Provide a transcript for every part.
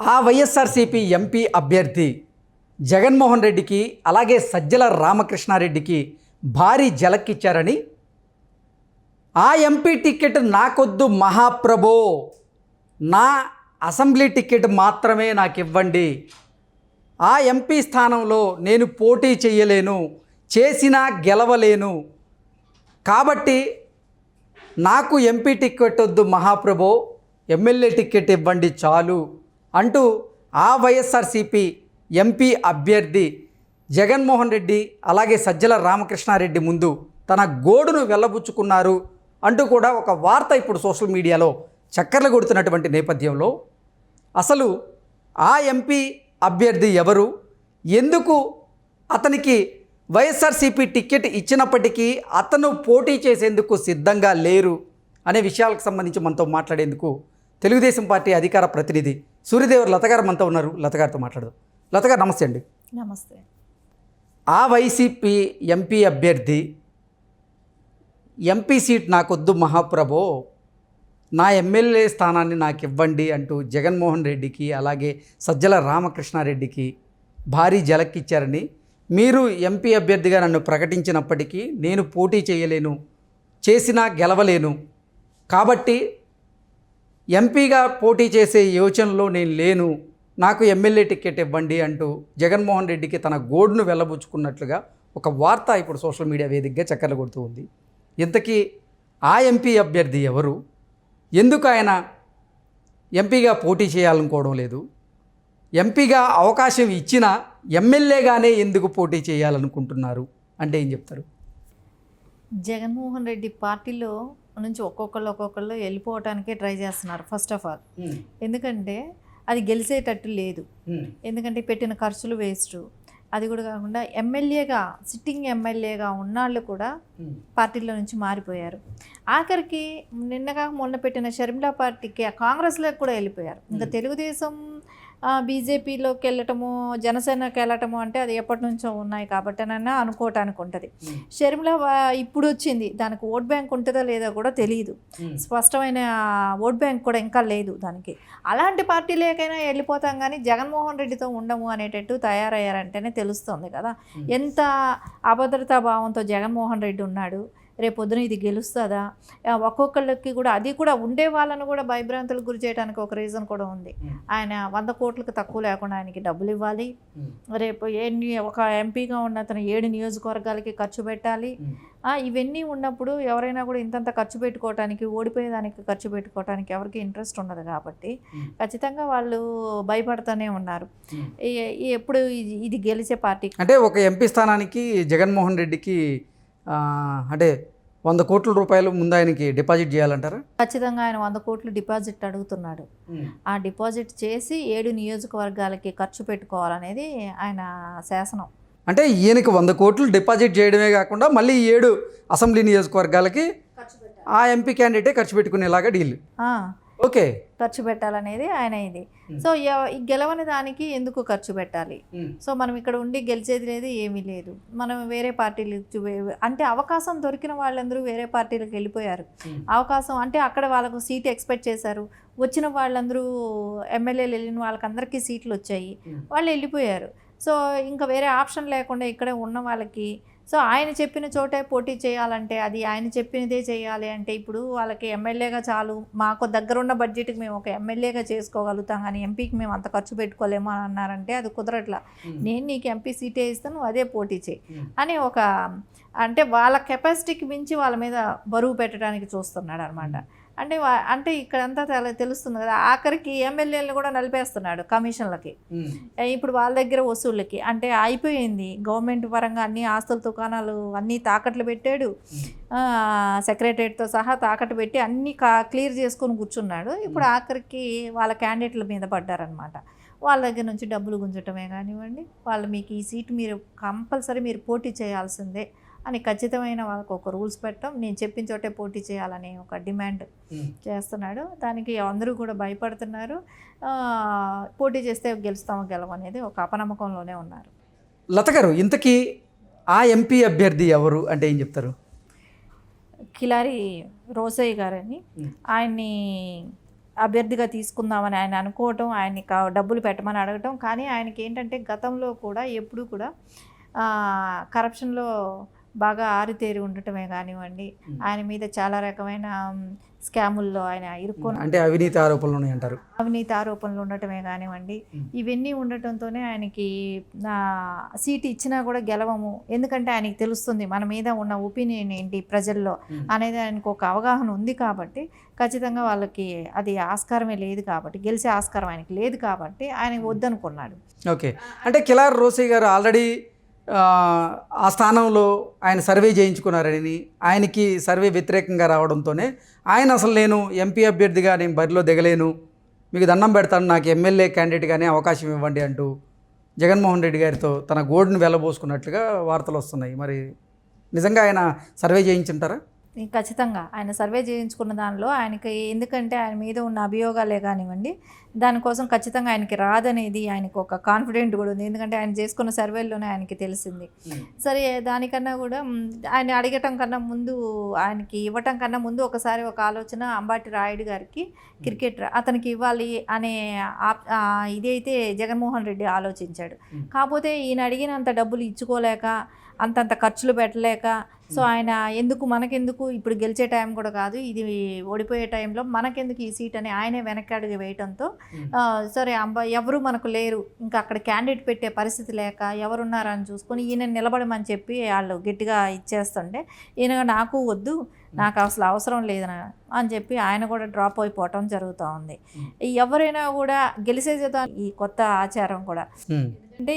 ఆ వైఎస్ఆర్సీపీ ఎంపీ అభ్యర్థి జగన్మోహన్ రెడ్డికి అలాగే సజ్జల రామకృష్ణారెడ్డికి భారీ జలక్కిచ్చారని ఆ ఎంపీ టికెట్ నాకొద్దు మహాప్రభో. నా అసెంబ్లీ టికెట్ మాత్రమే నాకు ఇవ్వండి ఆ ఎంపీ స్థానంలో నేను పోటీ చేయలేను చేసినా గెలవలేను. కాబట్టి నాకు ఎంపీ టికెట్ వద్దు మహాప్రభో. ఎమ్మెల్యే టికెట్ ఇవ్వండి చాలు. అంటూ ఆ వైఎస్ఆర్సీపీ ఎంపీ అభ్యర్థి జగన్మోహన్ రెడ్డి అలాగే సజ్జల రామకృష్ణారెడ్డి ముందు తన గోడును వెళ్ళబుచ్చుకున్నారు అంటూ కూడా ఒక వార్త ఇప్పుడు సోషల్ మీడియాలో చక్కర్లు కొడుతున్నటువంటి నేపథ్యంలో అసలు ఆ ఎంపీ అభ్యర్థి ఎవరు? ఎందుకు అతనికి వైఎస్ఆర్సీపీ టికెట్ ఇచ్చినప్పటికీ అతను పోటీ చేసేందుకు సిద్ధంగా లేరు అనే విషయాలకు సంబంధించి మనతో మాట్లాడేందుకు తెలుగుదేశం పార్టీ అధికార ప్రతినిధి సూర్యదేవర్ లత గారు మనతో ఉన్నారు. లత గారితో మాట్లాడదు. లత గారు నమస్తే అండి. నమస్తే. ఆ వైసీపీ ఎంపీ అభ్యర్థి ఎంపీ సీట్ నాకొద్దు మహాప్రభో నా ఎమ్మెల్యే స్థానాన్ని నాకు ఇవ్వండి అంటూ జగన్మోహన్ రెడ్డికి అలాగే సజ్జల రామకృష్ణారెడ్డికి భారీ జలక్కిచ్చారని మీరు ఎంపీ అభ్యర్థిగా నన్ను ప్రకటించినప్పటికీ నేను పోటీ చేయలేను చేసినా గెలవలేను. కాబట్టి ఎంపీగా పోటీ చేసే యోచనలో నేను లేను. నాకు ఎమ్మెల్యే టికెట్ ఇవ్వండి అంటూ జగన్మోహన్ రెడ్డికి తన గోడును వెళ్ళబుచ్చుకున్నట్లుగా ఒక వార్త ఇప్పుడు సోషల్ మీడియా వేదికగా చక్కర్లు కొడుతూ ఉంది. ఇంతకీ ఆ ఎంపీ అభ్యర్థి ఎవరు? ఎందుకు ఆయన ఎంపీగా పోటీ చేయాలనుకోవడం లేదు? ఎంపీగా అవకాశం ఇచ్చినా ఎమ్మెల్యేగానే ఎందుకు పోటీ చేయాలనుకుంటున్నారు? అంటే ఏం చెప్తారు? జగన్మోహన్ రెడ్డి పార్టీలో నుంచి ఒక్కొక్కళ్ళు ఒక్కొక్కళ్ళు వెళ్ళిపోవటానికే ట్రై చేస్తున్నారు ఫస్ట్ ఆఫ్ ఆల్ ఎందుకంటే అది గెలిచేటట్టు లేదు. ఎందుకంటే పెట్టిన ఖర్చులు వేస్ట్ అది కూడా కాకుండా ఎమ్మెల్యేగా సిట్టింగ్ ఎమ్మెల్యేగా ఉన్నాళ్ళు కూడా పార్టీలో నుంచి మారిపోయారు. ఆఖరికి నిన్నగా మొన్న పెట్టిన షర్మిలా పార్టీకి కాంగ్రెస్లోకి కూడా వెళ్ళిపోయారు. ఇంకా తెలుగుదేశం బీజేపీలోకి వెళ్ళటము జనసేనకి వెళ్ళటము అంటే అది ఎప్పటి నుంచో ఉన్నాయి కాబట్టినైనా అనుకోవటానికి ఉంటుంది. షర్మిల ఇప్పుడు వచ్చింది దానికి ఓట్ బ్యాంక్ ఉంటుందో లేదో కూడా తెలియదు స్పష్టమైన ఓట్ బ్యాంక్ కూడా ఇంకా లేదు దానికి. అలాంటి పార్టీలేకైనా వెళ్ళిపోతాం కానీ జగన్మోహన్ రెడ్డితో ఉండము అనేటట్టు తయారయ్యారంటేనే తెలుస్తుంది కదా. ఎంత అభద్రతా భావంతో జగన్మోహన్ రెడ్డి ఉన్నాడు. రేపొద్దున ఇది గెలుస్తుందా? ఒక్కొక్కళ్ళకి కూడా అది కూడా ఉండే వాళ్ళను కూడా భయభ్రాంతులకు గురి చేయడానికి ఒక రీజన్ కూడా ఉంది. ఆయన వంద కోట్లకు తక్కువ లేకుండా ఆయనకి డబ్బులు ఇవ్వాలి. రేపు ఎన్ని ఒక ఎంపీగా ఉన్న అతను ఏడు నియోజకవర్గాలకి ఖర్చు పెట్టాలి. ఆ, ఇవన్నీ ఉన్నప్పుడు ఎవరైనా కూడా ఇంతంత ఖర్చు పెట్టుకోవటానికి ఓడిపోయేదానికి ఖర్చు పెట్టుకోవటానికి ఎవరికి ఇంట్రెస్ట్ ఉండదు కాబట్టి ఖచ్చితంగా వాళ్ళు భయపడుతూనే ఉన్నారు. ఎప్పుడు ఇది- ఇది గెలిచే పార్టీ అంటే ఒక ఎంపీ స్థానానికి జగన్మోహన్ రెడ్డికి అంటే వంద కోట్ల రూపాయలు ముందు ఆయనకి డిపాజిట్ చేయాలంటారా? ఖచ్చితంగా ఆయన వంద కోట్లు డిపాజిట్ అడుగుతున్నాడు. ఆ డిపాజిట్ చేసి ఏడు నియోజకవర్గాలకి ఖర్చు పెట్టుకోవాలనేది ఆయన శాసనం. అంటే ఈయనకి వంద కోట్లు డిపాజిట్ చేయడమే కాకుండా మళ్ళీ ఏడు అసెంబ్లీ నియోజకవర్గాలకి ఆ ఎంపీ క్యాండిడేటే ఖర్చు పెట్టుకునేలాగా డీల్. ఆ, ఓకే. ఖర్చు పెట్టాలనేది ఆయన ఇది సో ఈ గెలవని దానికి ఎందుకు ఖర్చు పెట్టాలి? సో మనం ఇక్కడ ఉండి గెలిచేది లేదు ఏమీ లేదు. మనం వేరే పార్టీలు అంటే అవకాశం దొరికిన వాళ్ళందరూ వేరే పార్టీలకు వెళ్ళిపోయారు. అవకాశం అంటే అక్కడ వాళ్ళకు సీట్ ఎక్స్పెక్ట్ చేశారు. వచ్చిన వాళ్ళందరూ ఎమ్మెల్యేలు వెళ్ళిన వాళ్ళకందరికీ సీట్లు వచ్చాయి. వాళ్ళు వెళ్ళిపోయారు. సో ఇంకా వేరే ఆప్షన్ లేకుండా ఇక్కడే ఉన్న వాళ్ళకి సో ఆయన చెప్పిన చోటే పోటీ చేయాలంటే అది ఆయన చెప్పినదే చేయాలి అంటే ఇప్పుడు వాళ్ళకి ఎమ్మెల్యేగా చాలు. మాకు దగ్గరున్న బడ్జెట్కి మేము ఒక ఎమ్మెల్యేగా చేసుకోగలుగుతాం. కానీ ఎంపీకి మేము అంత ఖర్చు పెట్టుకోలేము అని అన్నారంటే అది కుదరట్లా. నేను నీకు ఎంపీ సీటే ఇస్తాను అదే పోటీ చేయి అని ఒక అంటే వాళ్ళ కెపాసిటీకి మించి వాళ్ళ మీద బరువు పెట్టడానికి చూస్తున్నాడు అనమాట అంటే అంటే ఇక్కడంతా తెల- తెలుస్తుంది కదా ఆఖరికి ఎమ్మెల్యేలు కూడా నలిపేస్తున్నాడు కమిషన్లకి. ఇప్పుడు వాళ్ళ దగ్గర వసూళ్ళకి. అంటే అయిపోయింది గవర్నమెంట్ పరంగా అన్ని ఆస్తుల దుకాణాలు అన్నీ తాకట్లు పెట్టాడు. సెక్రటరేట్తో సహా తాకట్టు పెట్టి అన్నీ కా క్లియర్ చేసుకొని కూర్చున్నాడు. ఇప్పుడు ఆఖరికి వాళ్ళ క్యాండిడేట్ల మీద పడ్డారనమాట వాళ్ళ దగ్గర నుంచి డబ్బులు గుంజటమే కానివ్వండి వాళ్ళు మీకు ఈ సీట్ మీరు కంపల్సరీ మీరు పోటీ చేయాల్సిందే. అని ఖచ్చితమైన వాళ్ళకు ఒక రూల్స్ పెట్టడం నేను చెప్పిన చోటే పోటీ చేయాలని ఒక డిమాండ్ చేస్తున్నాడు. దానికి అందరూ కూడా భయపడుతున్నారు. పోటీ చేస్తే గెలుస్తామో గెలవనేది ఒక అపనమ్మకంలోనే ఉన్నారు. లత గారు ఇంతకీ ఆ ఎంపీ అభ్యర్థి ఎవరు అంటే ఏం చెప్తారు? కిలారి రోసయ్య గారని. ఆయన్ని అభ్యర్థిగా తీసుకుందామని ఆయన అనుకోవటం ఆయన్ని కా- డబ్బులు పెట్టమని అడగటం. కానీ ఆయనకి ఏంటంటే గతంలో కూడా ఎప్పుడు కూడా ఆ, కరప్షన్లో బాగా ఆరితేరి ఉండటమే కానివ్వండి. ఆయన మీద చాలా రకమైన స్కాముల్లో ఆయన ఇరుక్కొని అంటే అవినీతి ఆరోపణలు అంటారు. అవినీతి ఆరోపణలు ఉండటమే కానివ్వండి. ఇవన్నీ ఉండటంతోనే ఆయనకి సీట్ ఇచ్చినా కూడా గెలవము. ఎందుకంటే ఆయనకి తెలుస్తుంది మన మీద ఉన్న ఒపీనియన్ ఏంటి ప్రజల్లో. అనేది ఆయనకు ఒక అవగాహన ఉంది కాబట్టి ఖచ్చితంగా వాళ్ళకి అది ఆస్కారమే లేదు కాబట్టి గెలిచే ఆస్కారం ఆయనకి లేదు కాబట్టి ఆయన వద్దనుకున్నాడు. ఓకే. అంటే కిలార్ రోసీ గారు ఆల్రెడీ ఆ, స్థానంలో ఆయన సర్వే చేయించుకున్నారని ఆయనకి సర్వే వ్యతిరేకంగా రావడంతోనే ఆయన అసలు నేను ఎంపీ అభ్యర్థిగా నేను బరిలో దిగలేను మీకు దండం పెడతాను నాకు ఎమ్మెల్యే క్యాండిడేట్గానే అవకాశం ఇవ్వండి అంటూ జగన్మోహన్ రెడ్డి గారితో తన గోడును వెళ్ళబోసుకున్నట్లుగా వార్తలు వస్తున్నాయి. మరి నిజంగా ఆయన సర్వే చేయించుంటారా? ఖచ్చితంగా. ఆయన సర్వే చేయించుకున్న దానిలో ఆయనకి ఎందుకంటే ఆయన మీద ఉన్న అభియోగాలే కానివ్వండి దానికోసం ఖచ్చితంగా ఆయనకి రాదనేది ఆయనకు ఒక కాన్ఫిడెంట్ కూడా ఉంది. ఎందుకంటే ఆయన చేసుకున్న సర్వేలోనే ఆయనకి తెలిసింది. సరే దానికన్నా కూడా ఆయన అడగటం కన్నా ముందు ఆయనకి ఇవ్వటం కన్నా ముందు ఒకసారి ఒక ఆలోచన అంబాటి రాయుడు గారికి క్రికెట్ అతనికి ఇవ్వాలి అనే ఇదైతే జగన్మోహన్ రెడ్డి ఆలోచించాడు. కాకపోతే ఈయన అడిగినంత డబ్బులు ఇచ్చుకోలేక అంతంత ఖర్చులు పెట్టలేక సో ఆయన ఎందుకు మనకెందుకు ఇప్పుడు గెలిచే టైం కూడా కాదు ఇది ఓడిపోయే టైంలో మనకెందుకు ఈ సీట్ అని ఆయనే వెనక్కి అడుగు వేయటంతో సరే అంబ ఎవరు మనకు లేరు. ఇంకా అక్కడ క్యాండిడేట్ పెట్టే పరిస్థితి లేక ఎవరున్నారని చూసుకొని ఈయన నిలబడమని చెప్పి వాళ్ళు గట్టిగా ఇచ్చేస్తుంటే ఈయన నాకు వద్దు నాకు అసలు అవసరం లేదని అని చెప్పి ఆయన కూడా డ్రాప్ అయిపోవటం జరుగుతూ ఉంది. ఎవరైనా కూడా గెలిచేసేదా ఈ కొత్త ఆచారం కూడా. అంటే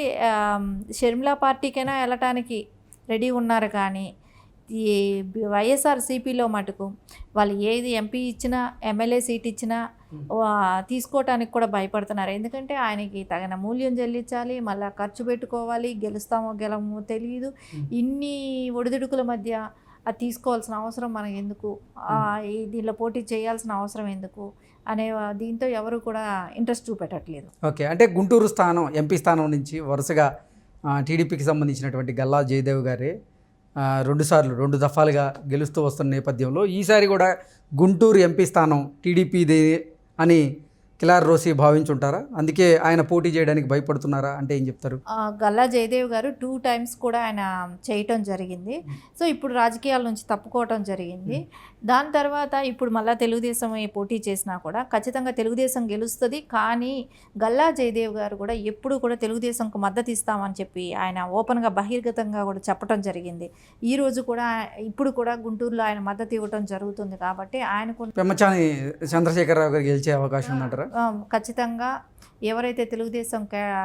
షర్మిలా పార్టీకైనా వెళ్ళటానికి రెడీ ఉన్నారు కానీ ఈ వైఎస్ఆర్ సిపిలో మటుకు వాళ్ళు ఏది ఎంపీ ఇచ్చినా ఎమ్మెల్యే సీట్ ఇచ్చినా తీసుకోవటానికి కూడా భయపడుతున్నారు. ఎందుకంటే ఆయనకి తగిన మూల్యం చెల్లించాలి మళ్ళీ ఖర్చు పెట్టుకోవాలి గెలుస్తామో గెలమో తెలియదు ఇన్ని ఒడిదుడుకుల మధ్య అది తీసుకోవాల్సిన అవసరం మనకు ఎందుకు? దీనిలో పోటీ చేయాల్సిన అవసరం ఎందుకు? అనే దీంతో ఎవరు కూడా ఇంట్రెస్ట్ చూపెట్టట్లేదు. ఓకే. అంటే గుంటూరు స్థానం ఎంపీ స్థానం నుంచి వరుసగా టీడీపీకి సంబంధించినటువంటి గల్లా జయదేవ్ గారే రెండుసార్లు రెండు దఫాలుగా గెలుస్తూ వస్తున్న నేపథ్యంలో ఈసారి కూడా గుంటూరు ఎంపీ స్థానం టీడీపీదే అని కిలార్ రోసి భావించుంటారా? అందుకే ఆయన పోటీ చేయడానికి భయపడుతున్నారా అంటే ఏం చెప్తారు? గల్లా జయదేవ్ గారు టూ టైమ్స్ కూడా ఆయన చేయటం జరిగింది. సో ఇప్పుడు రాజకీయాల నుంచి తప్పుకోవటం జరిగింది. దాని తర్వాత ఇప్పుడు మళ్ళా తెలుగుదేశం పోటీ చేసినా కూడా ఖచ్చితంగా తెలుగుదేశం గెలుస్తుంది. కానీ గల్లా జయదేవ్ గారు కూడా ఎప్పుడు కూడా తెలుగుదేశంకు మద్దతు ఇస్తామని చెప్పి ఆయన ఓపెన్గా బహిర్గతంగా కూడా చెప్పడం జరిగింది. ఈ రోజు కూడా ఇప్పుడు కూడా గుంటూరులో ఆయన మద్దతు ఇవ్వటం జరుగుతుంది కాబట్టి ఆయనకు పెమ్మచాని చంద్రశేఖరరావు గారు గెలిచే అవకాశం ఉందంటారా? ఆ, ఖచ్చితంగా ఎవరైతే తెలుగుదేశం క్యా